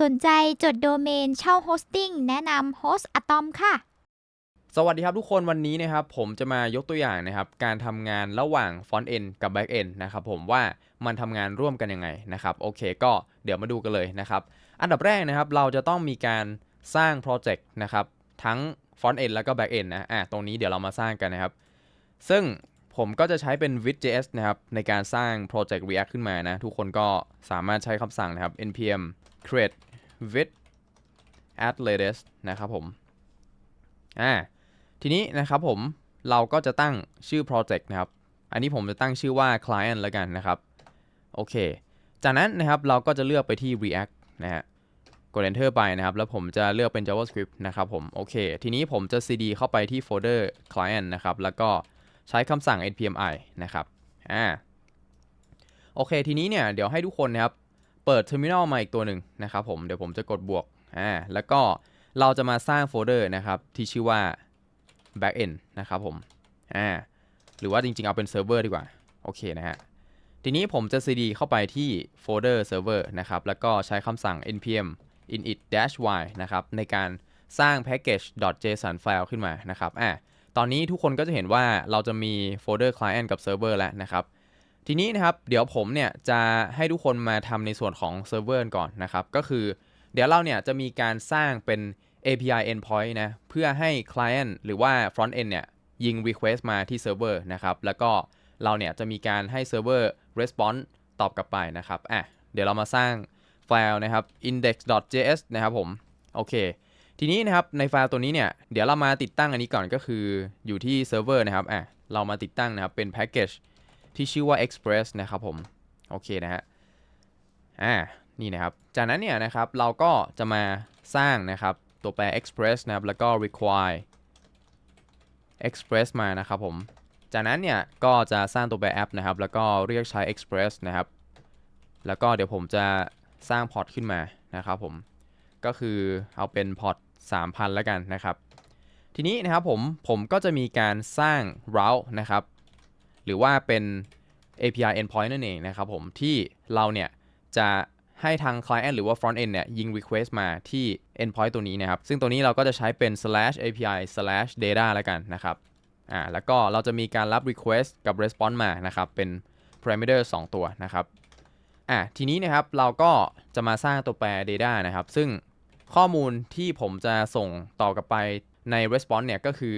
สนใจจดโดเมนเช่าโฮสติ้งแนะนำโฮสต์อะตอมค่ะ สวัสดีครับทุกคนวันนี้นะครับผมจะมายกตัวอย่างนะครับ การทำงานระหว่าง Front End กับ Back End นะครับผมว่ามันทำงานร่วมกันยังไงนะครับ โอเคก็เดี๋ยวมาดูกันเลยนะครับ อันดับแรกนะครับเราจะต้องมีการสร้างโปรเจกต์นะครับทั้ง Front End แล้วก็ Back End นะอะตรงนี้เดี๋ยวเรามาสร้างกันนะครับ ซึ่งผมก็จะใช้เป็น Vue.js นะครับในการสร้างโปรเจกต์ React ขึ้นมานะ ทุกคนก็สามารถใช้คำสั่งนะครับ npm create with add latest นะครับผมอ่าทีนี้นะครับผมเราก็จะตั้งชื่อ project นะครับ อันนี้ผมจะตั้งชื่อว่า client แล้วกันนะครับ โอเค จากนั้นนะครับเราก็จะเลือกไปที่ react นะฮะ กด enter ไปนะครับ แล้วผมจะเลือกเป็น javascript นะครับผม โอเค ทีนี้ผมจะ cd เข้าไปที่โฟลเดอร์ client นะครับ แล้วก็ใช้คำสั่ง npm i นะครับ อ่า โอเค ทีนี้เนี่ยเดี๋ยวให้ทุกคนนะครับ เปิด terminal มาอีกตัวหนึ่งนะครับผมเดี๋ยวผมจะกดบวกอ่าแล้วก็เราจะมาสร้างโฟลเดอร์นะครับที่ชื่อว่า backend นะครับผมอ่าหรือว่าจริงๆ เอาเป็นเซิร์ฟเวอร์ดีกว่า โอเคนะฮะ ทีนี้ผมจะ cd เข้าไปที่โฟลเดอร์เซิร์ฟเวอร์นะครับ แล้วก็ใช้คำสั่ง npm init-y นะครับ ในการสร้าง package.json file ขึ้นมานะครับอ่าตอนนี้ทุกคนก็จะเห็นว่าเราจะมีโฟลเดอร์ client กับเซิร์ฟเวอร์แล้วนะครับ ทีนี้นะครับเดี๋ยวผมเนี่ยจะให้ทุกคนมาทำในส่วนของเซิร์ฟเวอร์ก่อนนะครับ ก็คือเดี๋ยวเราเนี่ยจะมีการสร้างเป็น API endpoint นะ เพื่อให้ client หรือว่า front end เนี่ยยิง request มาที่เซิร์ฟเวอร์นะครับ แล้วก็เราเนี่ยจะมีการให้เซิร์ฟเวอร์ response ตอบกลับไปนะครับอะเดี๋ยวเรามาสร้างไฟล์นะครับ index.js นะครับผม โอเค ทีนี้นะครับในไฟล์ตัวนี้เนี่ยเดี๋ยวเรามาติดตั้งอันนี้ก่อนก็คืออยู่ที่เซิร์ฟเวอร์นะครับอะเรามาติดตั้งนะครับเป็น package ที่ชื่อว่า express นะครับผม โอเคนะฮะ อ่า นี่นะครับ จากนั้นเนี่ยนะครับ เราก็จะมาสร้างนะครับ ตัวแปร express นะครับ แล้วก็ require express มานะครับผม จากนั้นเนี่ย ก็จะสร้างตัวแปร app นะครับ แล้วก็เรียกใช้ express นะครับ แล้วก็เดี๋ยวผมจะสร้างพอร์ตขึ้นมานะครับผม ก็คือเอาเป็นพอร์ต3,000 แล้วกันนะครับ ทีนี้นะครับผม ผมก็จะมีการสร้าง route นะครับ หรือว่าเป็น API endpoint นั่นเองนะครับผมที่เราเนี่ยจะให้ทาง client หรือว่า front end เนี่ยยิง request มาที่ endpoint ตัวนี้นะครับ ซึ่งตัวนี้เราก็จะใช้เป็น slash API slash data แล้วกันนะครับอ่าแล้วก็เราจะมีการรับ request กับ response มานะครับเป็น parameter 2 ตัวนะครับอ่าทีนี้นะครับเราก็จะมาสร้างตัวแปร data นะครับ ซึ่งข้อมูลที่ผมจะส่งต่อกลับไปใน response เนี่ยก็คือ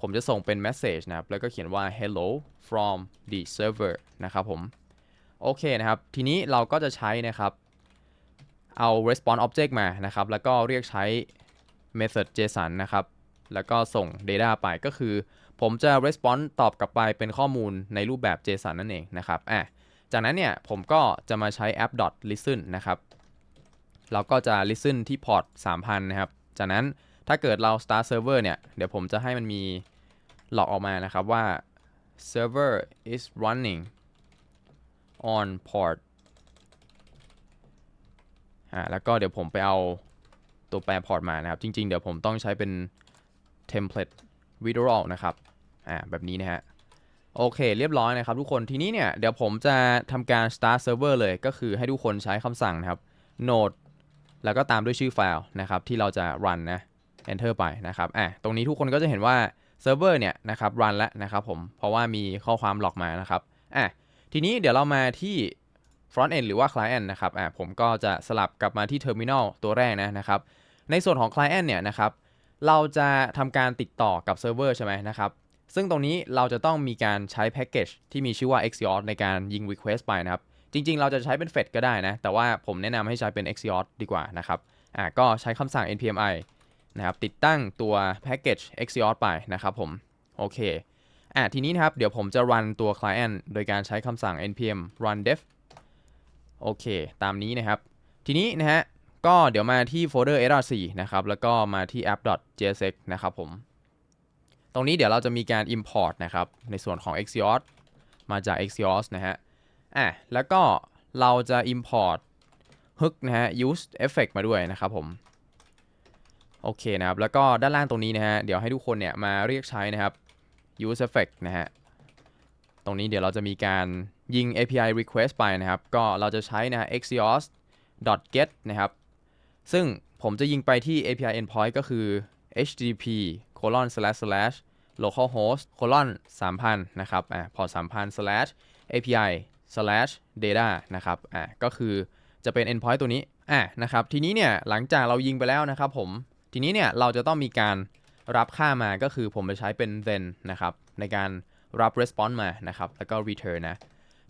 ผมจะส่งเป็น message นะครับ แล้วก็เขียนว่า hello from the server นะครับผม โอเคนะครับ ทีนี้เราก็จะใช้นะครับ เอา response object มานะครับ แล้วก็เรียกใช้ method json นะครับ แล้วก็ส่ง data ไปก็คือ ผมจะ response ตอบกลับไปเป็นข้อมูลในรูปแบบ json นั่นเองนะครับอะจากนั้นเนี่ย ผมก็จะมาใช้ app listen นะครับ เราก็จะ listen ที่พอร์ต 3,000 นะครับ จากนั้น ถ้าเกิดเรา start server เนี่ย เดี๋ยวผมจะให้มันมีหลอกออกมานะครับว่า server is running on port อ่าแล้วก็เดี๋ยวผมไปเอาตัวแปรพอร์ตมานะครับ จริง ๆ เดี๋ยวผมต้องใช้เป็น template withdrawal นะครับ อ่า แบบนี้นะฮะ โอเค เรียบร้อยนะครับทุกคน ทีนี้เนี่ย เดี๋ยวผมจะทำการ start server เลย ก็คือให้ทุกคนใช้คำสั่งนะครับ node แล้วก็ตามด้วยชื่อไฟล์นะครับ ที่เราจะ run นะ enter ไปนะครับอะตรงนี้ทุกคนก็จะเห็นว่าเซิร์ฟเวอร์เนี่ยนะครับ run แล้วนะครับผม เพราะว่ามีข้อความหลอกมานะครับอะทีนี้เดี๋ยวเรามาที่ front end หรือว่า client นะครับอะผมก็จะสลับกลับมาที่ terminal ตัวแรกนะนะครับในส่วนของ client เนี่ยนะครับเราจะทำการติดต่อกับเซิร์ฟเวอร์ใช่ไหมนะครับซึ่งตรงนี้เราจะต้องมีการใช้แพ็กเกจที่มีชื่อว่า Axios ในการยิง request ไปนะครับ จริงๆ เราจะใช้เป็น Fed ก็ได้นะ แต่ว่าผมแนะนำให้ใช้เป็น Axios ดีกว่านะครับ อะก็ใช้คำสั่ง npm i นะครับติดตั้งตัวแพ็กเกจ Axios ไปนะครับผม โอเคอะทีนี้นะครับ เดี๋ยวผมจะ run ตัว client โดยการใช้คำสั่ง npm run dev โอเค ตามนี้นะครับ ทีนี้นะฮะ ก็เดี๋ยวมาที่โฟลเดอร์ src นะครับ แล้วก็มาที่ app.jsx นะครับผม ตรงนี้เดี๋ยวเราจะมีการ import นะครับ ในส่วนของ Axios มาจาก Axios นะฮะ อะ แล้วก็เราจะ import hook นะฮะ use effect มาด้วยนะครับผม โอเคนะครับ แล้วก็ด้านล่างตรงนี้นะฮะ เดี๋ยวให้ทุกคนเนี่ยมาเรียกใช้นะครับ use effect นะฮะ ตรงนี้เดี๋ยวเราจะมีการยิง API request ไปนะครับ ก็เราจะใช้นะฮะ axios get นะครับ ซึ่งผมจะยิงไปที่ API endpoint ก็คือ http colon slash slash localhost colon 3000 นะครับ อ่า พอ 3000 slash API slash data นะครับ อ่า ก็คือจะเป็น endpoint ตัวนี้ อ่า นะครับ ทีนี้เนี่ย หลังจากเรายิงไปแล้วนะครับผม ทีนี้เนี่ยเราจะต้องมีการรับค่ามาก็คือผมจะใช้เป็น then นะครับในการรับ response มานะครับแล้วก็ return นะ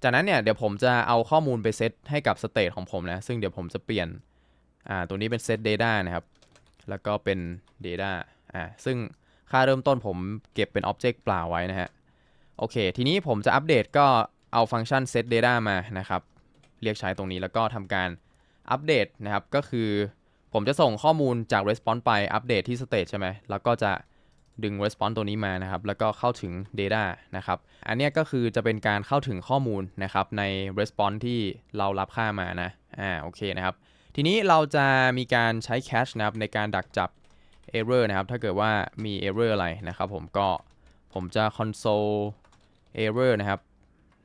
จากนั้นเนี่ยเดี๋ยวผมจะเอาข้อมูลไปเซตให้กับ state ของผมนะซึ่งเดี๋ยวผมจะเปลี่ยนอ่าตัวนี้เป็น set data นะครับแล้วก็เป็น data อ่าซึ่งค่าเริ่มต้นผมเก็บเป็น object เปล่าไว้นะฮะโอเค ทีนี้ผมจะอัปเดตก็เอาฟังก์ชัน set data มานะครับ เรียกใช้ตรงนี้แล้วก็ทำการอัปเดตนะครับก็คือ ผมจะส่งข้อมูลจาก response ไปอัปเดตที่ state ใช่ไหม แล้วก็จะดึง response ตัวนี้มานะครับ แล้วก็เข้าถึง data นะครับ อันนี้ก็คือจะเป็นการเข้าถึงข้อมูลนะครับใน response ที่เรารับค่ามานะ อ่า โอเคนะครับ ทีนี้เราจะมีการใช้ cache นะครับในการดักจับ error นะครับ ถ้าเกิดว่ามี error อะไรนะครับผมก็ ผมจะ console error นะครับ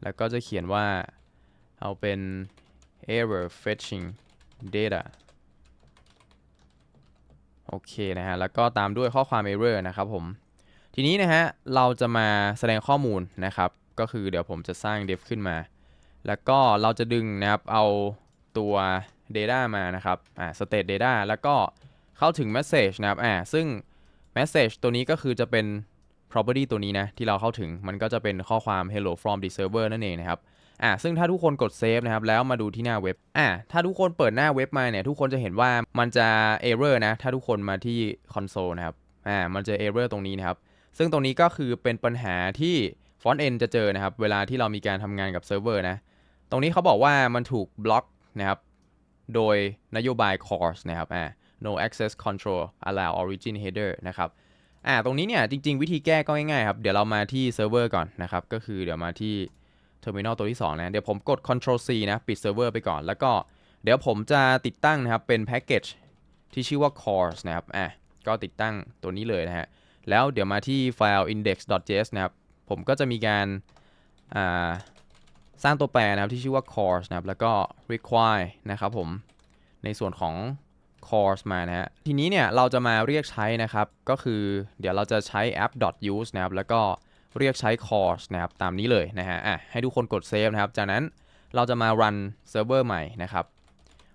แล้วก็จะเขียนว่าเอาเป็น error fetching data โอเคนะฮะ แล้วก็ตามด้วยข้อความ error นะครับผม ทีนี้นะฮะ เราจะมาแสดงข้อมูลนะครับ ก็คือเดี๋ยวผมจะสร้าง def ขึ้นมา แล้วก็เราจะดึงนะครับ เอาตัว data มานะครับ อ่า state data แล้วก็เข้าถึง message นะครับ อ่า ซึ่ง message ตัวนี้ก็คือจะเป็น property ตัวนี้นะ ที่เราเข้าถึง มันก็จะเป็นข้อความ hello from the server นั่นเองนะครับ อ่าซึ่งถ้าทุกคนกด save นะครับแล้วมาดูที่หน้าเว็บอ่าถ้าทุกคนเปิดหน้าเว็บมาเนี่ยทุกคนจะเห็นว่ามันจะ error นะถ้าทุกคนมาที่ console นะครับอ่ามันจะ error ตรงนี้นะครับซึ่งตรงนี้ก็คือเป็นปัญหาที่ front end จะเจอนะครับเวลาที่เรามีการทำงานกับเซิร์ฟเวอร์นะตรงนี้เขาบอกว่ามันถูกบล็อกนะครับโดยนโยบาย CORS นะครับอ่า no access control allow origin header นะครับอ่าตรงนี้เนี่ยจริง ๆ วิธีแก้ก็ง่ายๆครับเดี๋ยวเรามาที่เซิร์ฟเวอร์ก่อนนะครับก็คือเดี๋ยวมาที่ terminal ตัวที่ 2 นะ เดี๋ยวผมกด control C นะ ปิดเซิร์ฟเวอร์ไปก่อน แล้วก็เดี๋ยวผมจะติดตั้งนะครับ เป็นแพ็กเกจที่ชื่อว่า CORS นะครับ อะ ก็ติดตั้งตัวนี้เลยนะฮะ แล้วเดี๋ยวมาที่ไฟล์ index.js นะครับ ผมก็จะมีการอ่าสร้างตัวแปรนะครับที่ชื่อว่า CORS นะครับ แล้วก็ require นะครับผม ในส่วนของ CORS มานะฮะ ทีนี้เนี่ยเราจะมาเรียกใช้นะครับ ก็คือเดี๋ยวเราจะใช้ app.use นะครับ แล้วก็ เรียกใช้ CORS นะครับตามนี้เลยนะฮะอะให้ทุกคนกด save นะครับ จากนั้นเราจะมา run เซิร์ฟเวอร์ใหม่นะครับ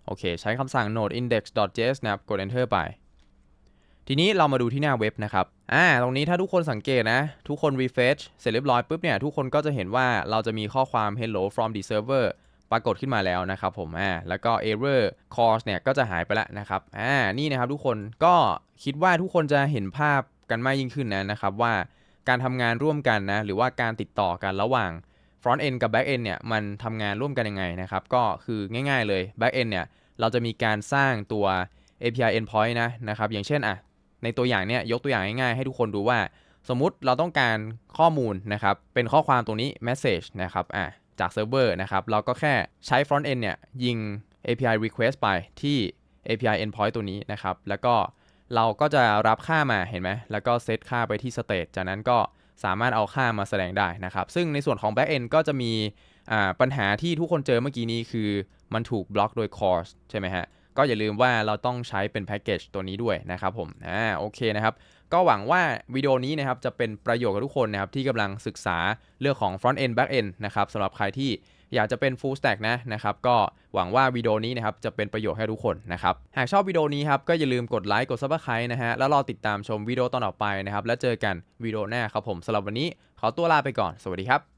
โอเค ใช้คำสั่ง node index.js นะครับ กด enter ไป ทีนี้เรามาดูที่หน้าเว็บนะครับ อ่า ตรงนี้ถ้าทุกคนสังเกตนะ ทุกคน refresh เสร็จเรียบร้อยปุ๊บเนี่ย ทุกคนก็จะเห็นว่าเราจะมีข้อความ hello from the server ปรากฏขึ้นมาแล้วนะครับผม อ่า แล้วก็ error cause เนี่ย ก็จะหายไปแล้วนะครับ อ่า นี่นะครับทุกคน ก็คิดว่าทุกคนจะเห็นภาพกันมากยิ่งขึ้นนะนะครับว่า การทำงานร่วมกันนะหรือว่าการติดต่อกันระหว่าง front end กับ back end เนี่ยมันทำงานร่วมกันยังไงนะครับ ก็คือง่ายๆเลย back end เนี่ยเราจะมีการสร้างตัว API endpoint นะนะครับอย่างเช่นอะในตัวอย่างเนี่ยยกตัวอย่างง่ายๆให้ทุกคนดูว่า สมมุติเราต้องการข้อมูลนะครับเป็นข้อความตรงนี้ message นะครับอะจากเซิร์ฟเวอร์นะครับเราก็แค่ใช้ front end เนี่ยยิง API request ไปที่ API endpoint ตัวนี้นะครับแล้วก็ เราก็จะรับค่ามาเห็นไหมแล้วก็เซตค่าไปที่ state จากนั้นก็สามารถเอาค่ามาแสดงได้นะครับ ซึ่งในส่วนของ back end ก็จะมีปัญหาที่ทุกคนเจอเมื่อกี้นี้คือมันถูกบล็อกโดย CORS ใช่ไหมฮะ ก็อย่าลืมว่าเราต้องใช้เป็นแพ็กเกจตัวนี้ด้วยนะครับผม อ่า โอเคนะครับ ก็หวังว่าวิดีโอนี้นะครับจะเป็นประโยชน์กับทุกคนนะครับที่กำลังศึกษาเรื่องของ front end back end นะครับสำหรับใครที่อยากจะเป็น full stack นะนะครับก็หวังว่าวิดีโอนี้นะครับจะเป็นประโยชน์ให้ทุกคนนะครับหากชอบวิดีโอนี้ครับก็อย่าลืมกดไลค์กด subscribe นะฮะแล้วรอติดตามชมวิดีโอตอนต่อไปนะครับแล้วเจอกันวิดีโอหน้าครับผมสำหรับวันนี้ขอตัวลาไปก่อน สวัสดีครับ